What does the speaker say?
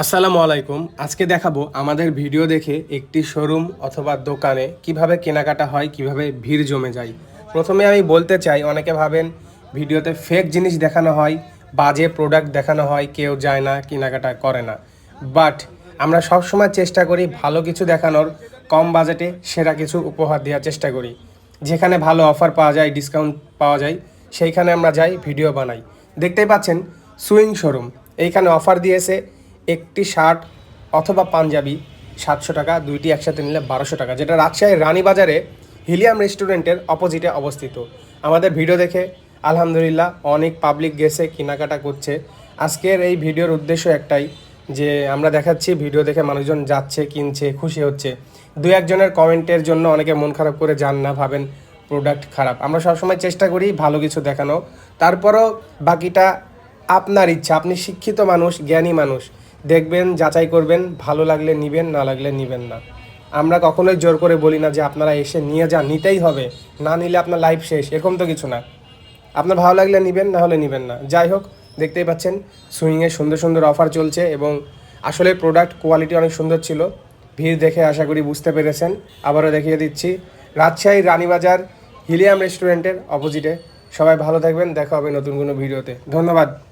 আসসালামু আলাইকুম। আজকে দেখাবো আমাদের ভিডিও দেখে একটি শোরুম অথবা দোকানে কীভাবে কেনাকাটা হয়, কীভাবে ভিড় জমে যায়। প্রথমে আমি বলতে চাই, অনেকে ভাবেন ভিডিওতে ফেক জিনিস দেখানো হয়, বাজে প্রোডাক্ট দেখানো হয়, কেউ যায় না, কেনাকাটা করে না। বাট আমরা সবসময় চেষ্টা করি ভালো কিছু দেখানোর, কম বাজেটে সেরা কিছু উপহার দেওয়ার চেষ্টা করি। যেখানে ভালো অফার পাওয়া যায় ডিসকাউন্ট পাওয়া যায়, সেইখানে আমরা যাই, ভিডিও বানাই। দেখতেই পাচ্ছেন, সুইং শোরুম। এইখানে অফার দিয়েছে একটি শার্ট অথবা পাঞ্জাবি সাতশো টাকা, দুইটি একসাথে নিলে বারোশো টাকা, যেটা রাজশাহীর রানীবাজারে হিলিয়াম রেস্টুরেন্টের অপোজিটে অবস্থিত। আমাদের ভিডিও দেখে আলহামদুলিল্লাহ অনেক পাবলিক গেছে, কেনাকাটা করছে। আজকের এই ভিডিওর উদ্দেশ্য একটাই যে আমরা দেখাচ্ছি, ভিডিও দেখে মানুষজন যাচ্ছে, কিনছে, খুশি হচ্ছে। দু একজনের কমেন্টের জন্য অনেকে মন খারাপ করে যান না, ভাবেন প্রোডাক্ট খারাপ। আমরা সবসময় চেষ্টা করি ভালো কিছু দেখানো। তারপরও বাকিটা আপনার ইচ্ছা। আপনি শিক্ষিত মানুষ, জ্ঞানী মানুষ। দেখবেন, যাচাই করবেন, ভালো লাগলে নিবেন, না লাগলে নিবেন না। আমরা কখনোই জোর করে বলি না যে আপনারা এসে নিয়ে যান, নিতেই হবে। না নিলে আপনার লাইফ শেষ, এরকম তো কিছু না। আপনার ভালো লাগলে নিবেন, না হলে নিবেন না। যাই হোক, দেখতেই পাচ্ছেন সুইংয়ে সুন্দর সুন্দর অফার চলছে এবং আসলে প্রোডাক্ট কোয়ালিটি অনেক সুন্দর ছিল। ভিড় দেখে আশা করি বুঝতে পেরেছেন। আবারও দেখিয়ে দিচ্ছি, রাজশাহী রানীবাজার হিলিয়াম রেস্টুরেন্টের অপোজিটে সবাই ভালো থাকবেন, দেখা হবে নতুন কোনো ভিডিওতে। ধন্যবাদ।